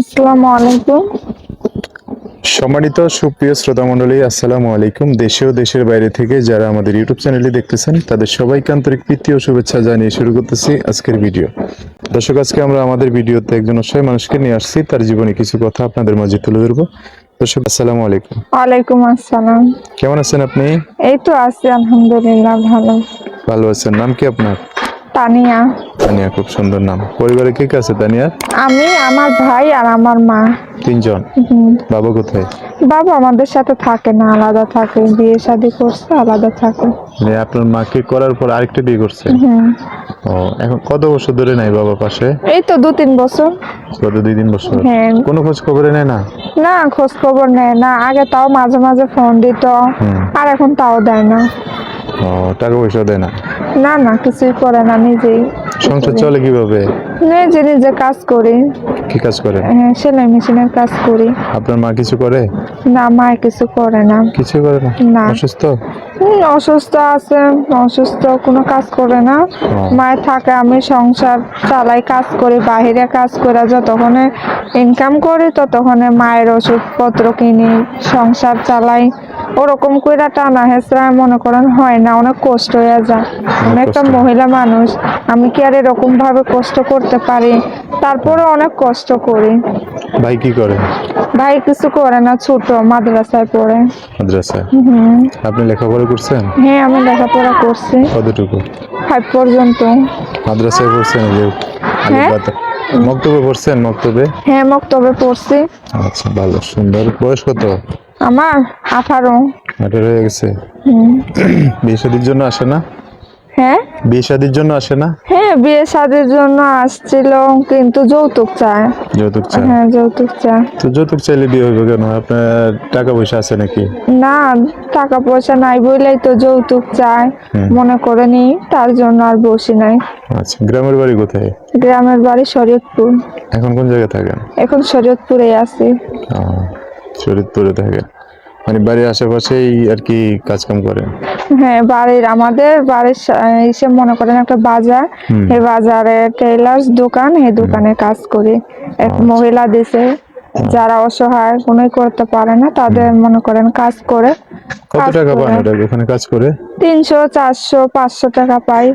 আসসালামু আলাইকুম। সম্মানিত সুপ্রিয় শ্রোতা মণ্ডলী আসসালামু আলাইকুম। দেশে ও দেশের বাইরে থেকে যারা আমাদের ইউটিউব চ্যানেলে দেখতেছেন তাদের সবাইকে আন্তরিক প্রীতি ও শুভেচ্ছা জানিয়ে শুরু করতেছি আজকের ভিডিও। দর্শক আজকে আমরা আমাদের ভিডিওতে একজন অসহায় মানুষকে নিয়ে আসছি। তার জীবনে কিছু কথা আপনাদের মাঝে তুলে ধরবো। দর্শক আসসালামু আলাইকুম। ওয়ালাইকুম আসসালাম। কেমন আছেন আপনি? এই তো আছি আলহামদুলিল্লাহ ভালো। ভালো আছেন। নাম কি আপনার? তানিয়া। তানিয়া খুব সুন্দর নাম। পরিবারে কে কে আছে তানিয়ার আমি আমার ভাই আর আমার মা। তিনজন। বাবা কোথায়? বাবা আমাদের সাথে থাকে না আলাদা থাকে। বিয়ে শাদী করছে আলাদা থাকে। মানে আপনার মাকে করার পর আরেকটা বিয়ে করছে? ও এখন কত বছর ধরে নাই বাবা পাশে? এই তো দু তিন বছর। গত দুই তিন বছর। হ্যাঁ। কোনো খোঁজ খবর নেয় না? না খোঁজ খবর নেয় না। আগে তাও মাঝে মাঝে ফোন দিত আর এখন তাও দেয় না। টাকা পয়সা দেয় না? না না কিছুই করে না নিজেই। সংসার চলে কীভাবে? নিজে নিজে কাজ করি। কি কাজ করে? হ্যাঁ, সেলাই মেশিনের কাজ করি। আপনার মা কিছু করে? না মা কিছু করে না। কিছু করে না? না। অসুস্থ? অসুস্থ আছে অসুস্থ কোনো কাজ করে না। মায়ের থাকে আমি সংসার চালাই কাজ করি বাহিরে কাজ করে যতক্ষণে ইনকাম করি ততক্ষণে মায়ের ওষুধপত্র কিনি সংসার চালাই। ওরকম কইরা টানা হেসরা মনে করেন হয় না অনেক কষ্ট হয়ে যায়। আমি একটা মহিলা মানুষ আমি কি আর এরকম ভাবে কষ্ট করতে পারি? তারপরে অনেক কষ্ট করি। ভাই কি করে? ভাই কিছু করে না ছোট মাদ্রাসায় পড়ে। মাদ্রাসায়? আপনি লেখাপড়া করছেন? হ্যাঁ আমি লেখাপড়া করছি। কতটুকু? ফাইভ পর্যন্ত। মাদ্রাসায় পড়ছেন হ্যাঁ। মক্তবে পড়ছেন মক্তবে? হ্যাঁ মক্তবে পড়ছি। আচ্ছা ভালো সুন্দর। বয়স কত? আমার আঠারো। আঠারো হয়ে গেছে। বিয়ে শাদির জন্য আসে না? হ্যাঁ? বিয়ে শাদির জন্য আসে না? হ্যাঁ বিয়ে শাদির জন্য আসছিল কিন্তু যৌতুক চায়। যৌতুক চায়? হ্যাঁ যৌতুক চায়। তো যৌতুক চাইলে বিয়ে হইবে কেন? আপনার টাকা পয়সা আছে নাকি? না টাকা পয়সা নাই বলেই তো যৌতুক চায়। মনে করে নি তার জন্য আর বসি নাই। আচ্ছা গ্রামের বাড়ি কোথায়? গ্রামের বাড়ি শরীয়তপুর। এখন কোন জায়গায় থাকেন? এখন শরীয়তপুরে আছি। ও, শরীরপুরে থাকেন। মানে বাড়ির আশেপাশেই আর কি কাজ কাম করেন হ্যাঁ বাড়ির আমাদের বাড়ির এসে মনে করেন একটা বাজার। এই বাজারে টেইলার্স দোকান এই দোকানে কাজ করি। এক আচ্ছা। মহিলা দিছে যারা অসহায় কোনোই করতে পারে না তাদের মনে করেন কাজ করে কত টাকা পান করে। ওটা ওখানে কাজ করে? তিনশো চারশো পাঁচশো টাকা পাই।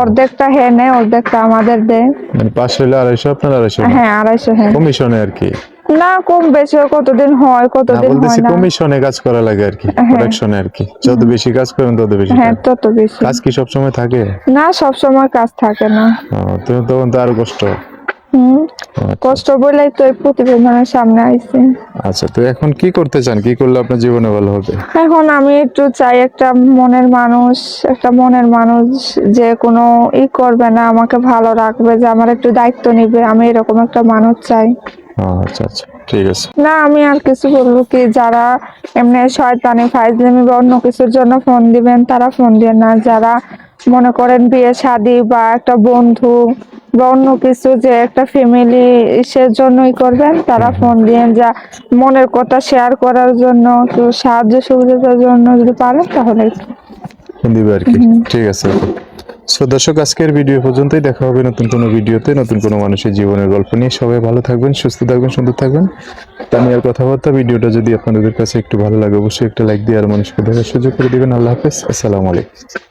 অর্ধেকটা হে নেয় অর্ধেকটা আমাদের দেয়। মানে পাঁচশো হলে আড়াইশো আপনার আড়াইশো হ্যাঁ আড়াইশো হ্যাঁ কমিশনে আর কি। না কম বেশি কতদিন হয় কতদিন হয় না। কমিশনে কাজ করা লাগে আর কি হ্যাঁ। প্রোডাকশনে আর কি। যত বেশি কাজ করেন তত বেশি হ্যাঁ তত বেশি। কাজ কি সবসময় থাকে? না সব সময় কাজ থাকে না। তো তখন তো আরও কষ্ট। হুম আচ্ছা। কষ্ট বলেই তো প্রতিবেদনের সামনে আইছি। আচ্ছা তো এখন কি করতে চান? কি করলে আপনার জীবনে ভালো হবে? এখন আমি একটু চাই একটা মনের মানুষ একটা মনের মানুষ যে কোনো ই করবে না আমাকে ভালো রাখবে যে আমার একটু দায়িত্ব নিবে আমি এরকম একটা মানুষ চাই। আচ্ছা আচ্ছা। ঠিক আছে। না আমি আর কিছু বলব কি যারা এমনি শয়তানি ফাইজলামি বা অন্য কিছুর জন্য ফোন দিবেন তারা ফোন দিয়ে না। যারা মনে করেন বিয়ে শাদী বা একটা বন্ধু বা অন্য কিছু যে একটা ফ্যামিলি জন্যই করবেন তারা ফোন দিয়ে যা মনের কথা শেয়ার করার জন্য সাহায্য সুবিধার জন্য যদি পারেন তাহলে দিবে আর কি। ঠিক আছে। সো দর্শক, আজকের ভিডিও পর্যন্তই। দেখা হবে নতুন কোনো ভিডিওতে নতুন কোনো মানুষের জীবনের গল্প নিয়ে। সবাই ভালো থাকবেন, সুস্থ থাকবেন, সুন্দর থাকবেন। তা আমি আর কথাবার্তা ভিডিওটা যদি আপনাদের কাছে একটু ভালো লাগে, অবশ্যই একটা লাইক দিয়ে আর মানুষকে দেখার সুযোগ করে দেবেন। আল্লাহ হাফেজ। আসসালামু আলাইকুম।